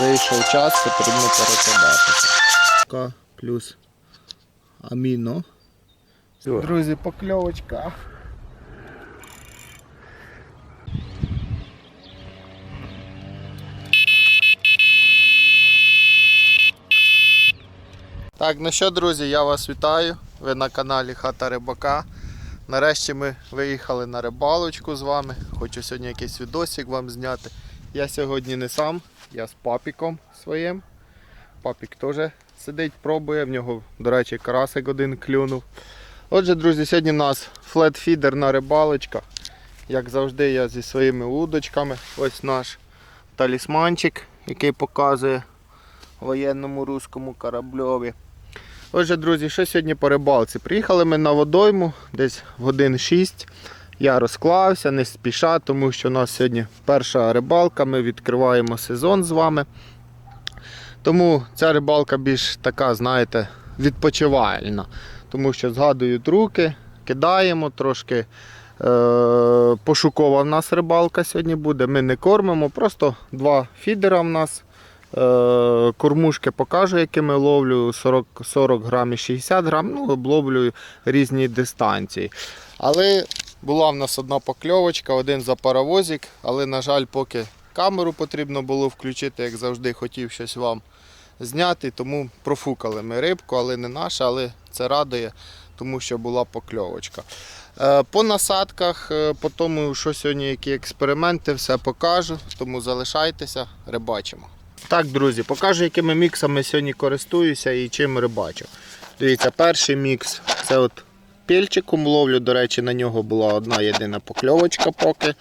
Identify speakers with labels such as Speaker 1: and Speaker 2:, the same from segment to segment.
Speaker 1: вийшов час, потрібно перекладатися. К плюс аміно. Друзі, покльовочка. Так, ну що, друзі, я вас вітаю. Ви на каналі Хата Рибака. Нарешті ми виїхали на рибалочку з вами. Хочу сьогодні якийсь відосик вам зняти. Я сьогодні не сам, я з папіком своїм. Папік теж сидить, пробує, в нього, до речі, карасик один клюнув. Отже, друзі, сьогодні у нас флетфідерна рибалочка. Як завжди, я зі своїми удочками. Ось наш талісманчик, який показує воєнному руському корабльові. Отже, друзі, що сьогодні по рибалці? Приїхали ми на водойму десь годин 6. Я розклався, не спіша, тому що у нас сьогодні перша рибалка, ми відкриваємо сезон з вами. Тому ця рибалка більш така, знаєте, відпочивальна. Тому що згадують руки, кидаємо трошки. Е, пошукова в нас рибалка сьогодні буде. Ми не кормимо, просто два фідера в нас. Е, Кормушки покажу, якими ловлю 40, 40 грам і 60 грам, ну, обловлюю різні дистанції. Але була в нас одна покльовочка, один за паровозик, але, на жаль, поки камеру потрібно було включити, як завжди, хотів щось вам зняти, тому профукали ми рибку, але не наша, але це радує, тому що була покльовочка. Е, По насадках, е, по тому, що сьогодні, які експерименти, все покажу, тому залишайтеся, рибачимо. Так, друзі, покажу, якими міксами сьогодні користуюся і чим рибачу. Дивіться, перший мікс це от пільчиком ловлю. До речі, на нього була одна єдина покльовочка поки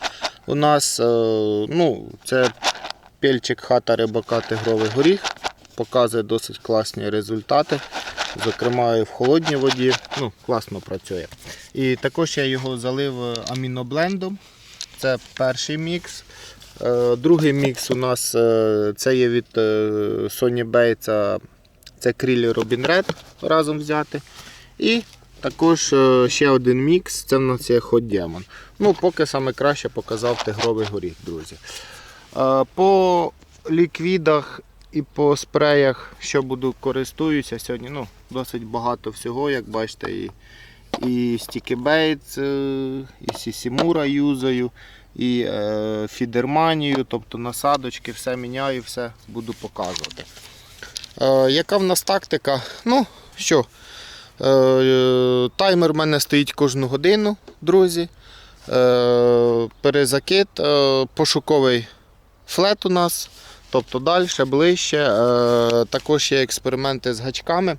Speaker 1: у нас. Е, ну, Це пільчик хата рибака тигровий горіх. Показує досить класні результати. Зокрема, і в холодній воді ну, класно працює. І також я його залив е, аміноблендом. Це перший мікс. Е, Другий мікс у нас це є від Sony Bay, це Крілі Robin Red разом взяти. І також е, ще один мікс, це в нас є Hot Demon. Ну, поки саме краще показав тигровий горіх, друзі. Е, По ліквідах і по спреях, що буду користуюся сьогодні, ну, досить багато всього, як бачите, і, і е, і Сісімура юзаю, і е, фідерманію, тобто насадочки, все міняю, все буду показувати. Е, яка в нас тактика? Ну, що, таймер в мене стоїть кожну годину, друзі. Е, перезакид, е, пошуковий флет у нас, тобто далі, ближче. Е, також є експерименти з гачками.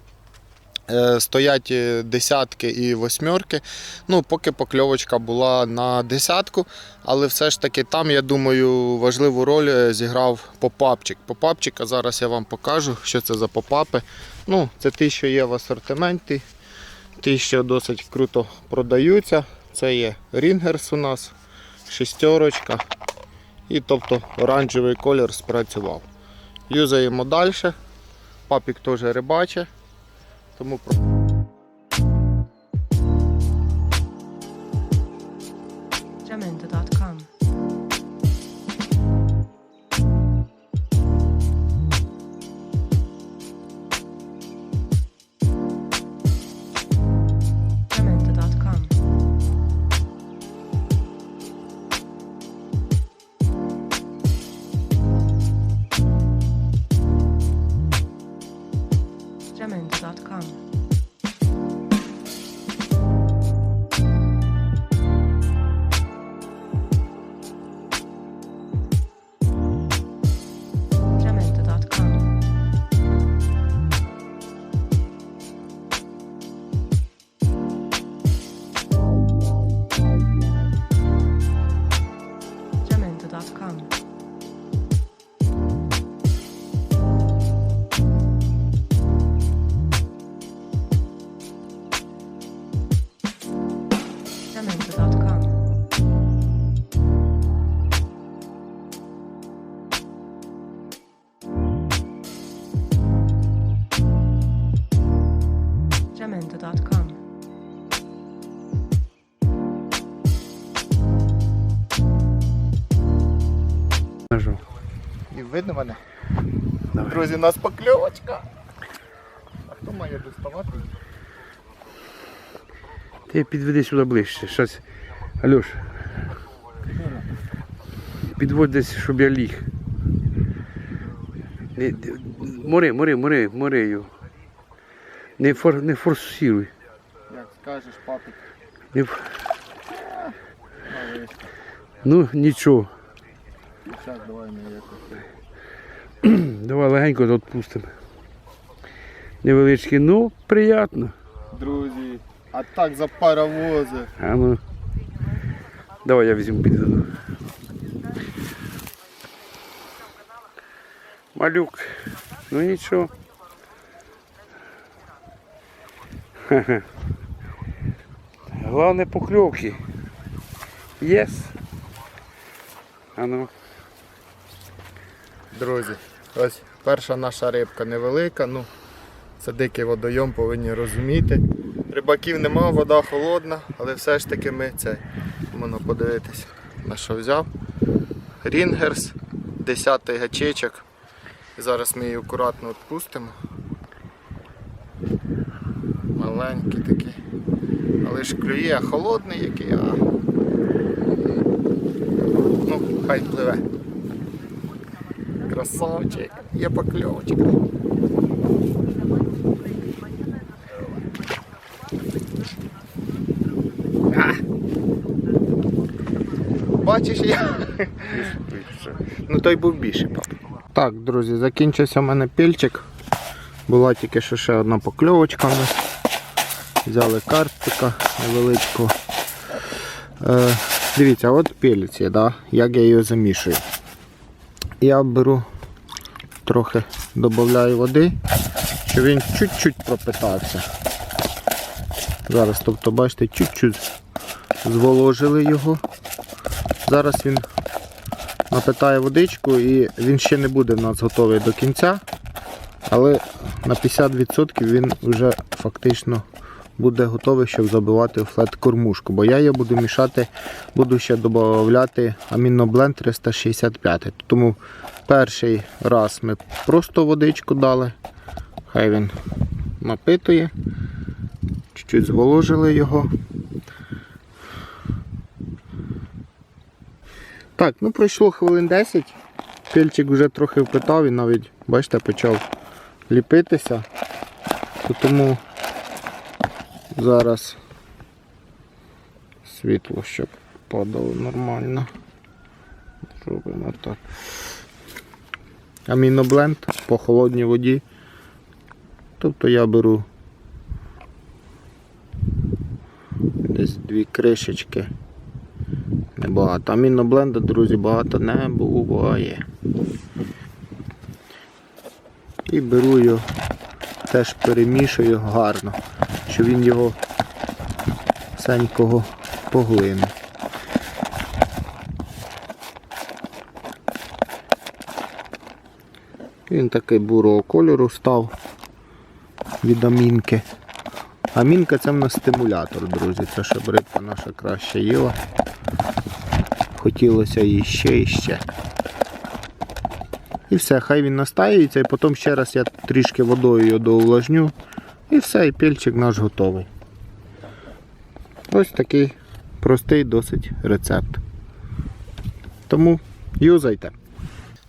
Speaker 1: Е, Стоять е, десятки і восьмерки. Ну, поки покльовочка була на десятку, але все ж таки там, я думаю, важливу роль е, зіграв попапчик. Попапчика зараз я вам покажу, що це за попапи. Ну, це ті, що є в асортименті, ті, що досить круто продаються. Це є Рінгерс у нас, шестерочка. І тобто оранжевий колір спрацював. Юзаємо далі. Папік теж рибаче. Тому про- І видно мене? Друзі, у нас покльовочка. А хто має доставати?
Speaker 2: Ти підведи сюди ближче. Щось. Альош. Підводь десь, щоб я ліг. Мори, мори, мори, мори його. Не, фор, не форсируй.
Speaker 1: Як скажеш, папик,
Speaker 2: Не, ну нічого.
Speaker 1: Зараз давай ми якось.
Speaker 2: Давай легенько відпустимо. Невеличкий, ну приємно.
Speaker 1: Друзі, а так за паровози.
Speaker 2: А ну. Давай я візьму підведу. Малюк. Ну нічого. Хе-хе. Головне покльовки. Єс. А ну.
Speaker 1: Друзі, ось перша наша рибка невелика, ну це дикий водойом, повинні розуміти. Рибаків нема, вода холодна, але все ж таки ми це можна подивитися, на що взяв. Рінгерс, 10 гачечок. Зараз ми її акуратно відпустимо. Маленький такий. Але ж клює, холодний який, а. Ну, хай пливе. Красавчик, є покльовочка. Бачиш я? Ну той був більший, пап. Так, друзі, закінчився в мене пільчик. Була тільки що ще одна покльовочка. Взяли карпика невеличкого. Е, дивіться, от пілець да? як я її замішую. Я беру трохи додаю води, щоб він чуть-чуть пропитався. Зараз, тобто, бачите, чуть-чуть зволожили його. Зараз він напитає водичку і він ще не буде в нас готовий до кінця, але на 50% він вже фактично буде готовий, щоб забивати у флет кормушку. Бо я її буду мішати, буду ще додати амінобленд 365. Тому перший раз ми просто водичку дали, хай він напитує, чуть-чуть зволожили його. Так, ну пройшло хвилин 10. Пільчик вже трохи впитав і навіть, бачите, почав ліпитися. То Тому зараз світло, щоб падало нормально. Робимо так. Амінобленд по холодній воді. Тобто я беру десь дві кришечки. Небагато. Амінобленда, друзі, багато не буває. І беру його, теж перемішую гарно, щоб він його всенького поглинув. Він такий бурого кольору став від амінки. Амінка це в нас стимулятор, друзі. Це щоб рибка наша краще їла. Хотілося їй ще і ще. І все, хай він настаюється, і потім ще раз я трішки водою його доувлажню. І все, і пільчик наш готовий. Ось такий простий досить рецепт. Тому юзайте.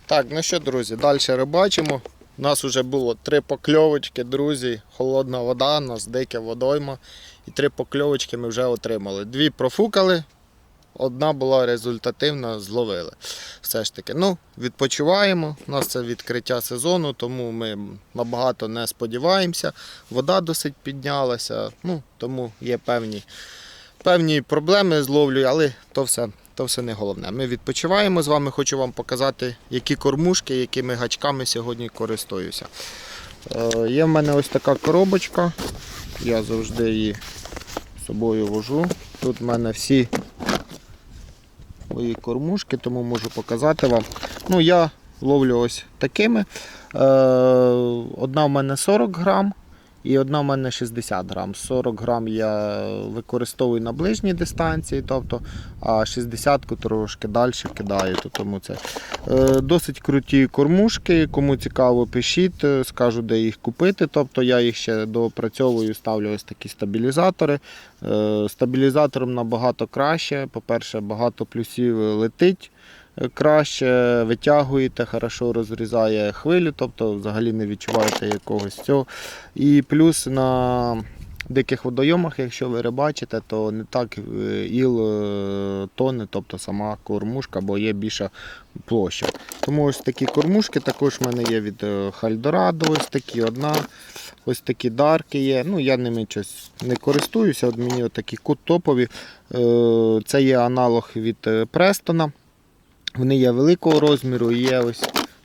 Speaker 1: Так, ну що, друзі, далі рибачимо. У нас вже було три покльовочки, друзі, холодна вода, у нас дике водойма. І три покльовочки ми вже отримали. Дві профукали, одна була результативна, зловили. Все ж таки. Ну, відпочиваємо. У нас це відкриття сезону, тому ми набагато не сподіваємося. Вода досить піднялася, ну, тому є певні, певні проблеми з ловлею, але то все, то все не головне. Ми відпочиваємо з вами. Хочу вам показати, які кормушки, якими гачками сьогодні користуюся. Е, є в мене ось така коробочка. Я завжди її собою вожу. Тут в мене всі мої кормушки, тому можу показати вам. Ну, я ловлю ось такими. Е, одна в мене 40 грам і одна в мене 60 грам. 40 грам я використовую на ближній дистанції, тобто, а 60-ку трошки далі кидаю. То тому це е, досить круті кормушки. Кому цікаво, пишіть, е, скажу, де їх купити. Тобто я їх ще доопрацьовую, ставлю ось такі стабілізатори. Е, Стабілізатором набагато краще. По-перше, багато плюсів летить краще, витягуєте, хорошо розрізає хвилю, тобто взагалі не відчуваєте якогось цього. І плюс на диких водойомах, якщо ви рибачите, то не так е, іл е, тоне, тобто сама кормушка, бо є більша площа. Тому ось такі кормушки також в мене є від е, Хальдорадо, ось такі одна. Ось такі дарки є. Ну, я ними щось не користуюся. От мені такі топові. Е, Це є аналог від Престона. Вони є великого розміру, і є ось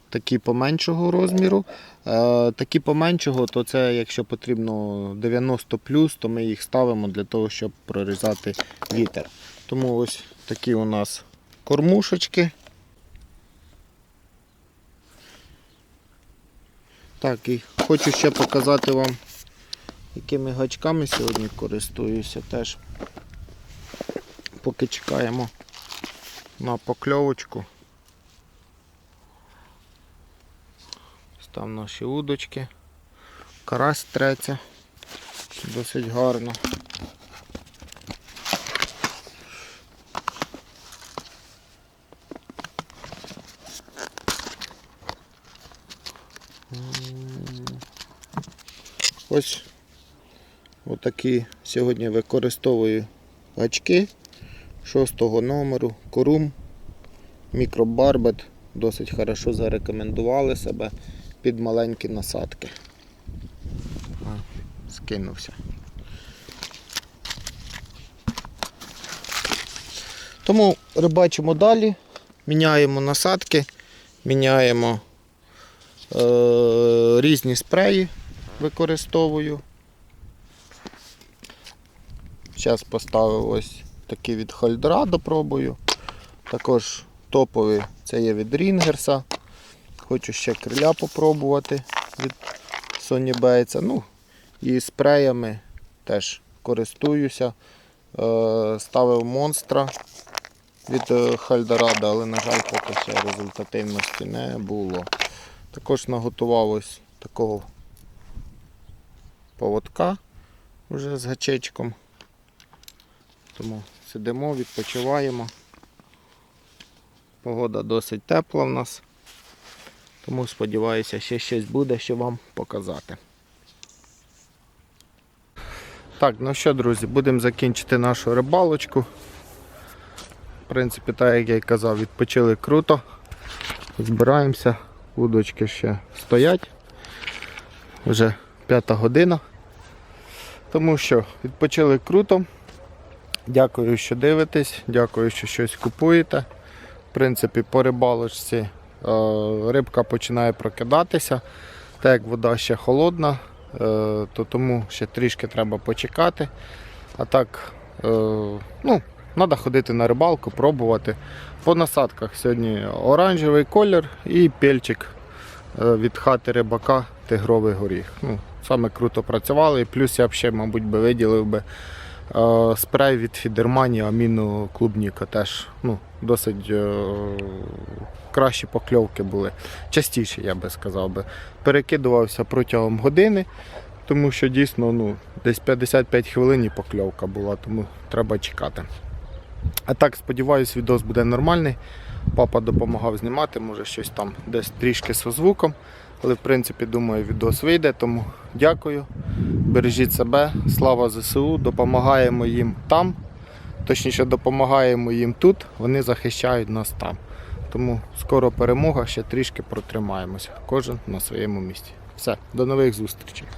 Speaker 1: такі поменшого розміру. Е, Такі поменшого, то це якщо потрібно 90 плюс, то ми їх ставимо для того, щоб прорізати вітер. Тому ось такі у нас кормушечки. Так, і хочу ще показати вам, якими гачками сьогодні користуюся теж. Поки чекаємо на покльовочку. Ось Там наші удочки. Карась треться. Досить гарно. Ось отакі сьогодні використовую гачки шостого номеру, корум, мікробарбет. Досить хорошо зарекомендували себе під маленькі насадки. Скинувся. Тому рибачимо далі, міняємо насадки, міняємо е, різні спреї використовую. Зараз поставив ось такі від Хольдрадо пробую. Також топові це є від Рінгерса. Хочу ще криля попробувати від Sony Bates. Ну, і спреями теж користуюся. Е, Ставив монстра від Хальдорадо, але, на жаль, поки ще результативності не було. Також наготував ось такого поводка вже з гачечком. Тому сидимо, відпочиваємо. Погода досить тепла в нас. Тому сподіваюся, ще щось буде, що вам показати. Так, ну що, друзі, будемо закінчити нашу рибалочку. В принципі, так як я й казав, відпочили круто. Збираємося, удочки ще стоять. Вже п'ята година. Тому що відпочили круто. Дякую, що дивитесь, дякую, що щось купуєте. В принципі, по рибалочці е, рибка починає прокидатися. Так як вода ще холодна, е, то тому ще трішки треба почекати. А так, е, ну, треба ходити на рибалку, пробувати. По насадках сьогодні оранжевий колір і пельчик від хати рибака тигровий горіх. Ну, саме круто працювали. Плюс я б ще, мабуть, би виділив би спрей від Фідермані аміну клубніка. Теж ну, досить е, кращі покльовки були. Частіше, я би сказав би. Перекидувався протягом години, тому що дійсно ну, десь 55 хвилин і покльовка була, тому треба чекати. А так, сподіваюсь, відос буде нормальний. Папа допомагав знімати, може щось там десь трішки з звуком. Але в принципі думаю, відос вийде. Тому дякую. Бережіть себе, слава ЗСУ, допомагаємо їм там. Точніше, допомагаємо їм тут, вони захищають нас там. Тому скоро перемога, ще трішки протримаємося. Кожен на своєму місці. Все, до нових зустрічей.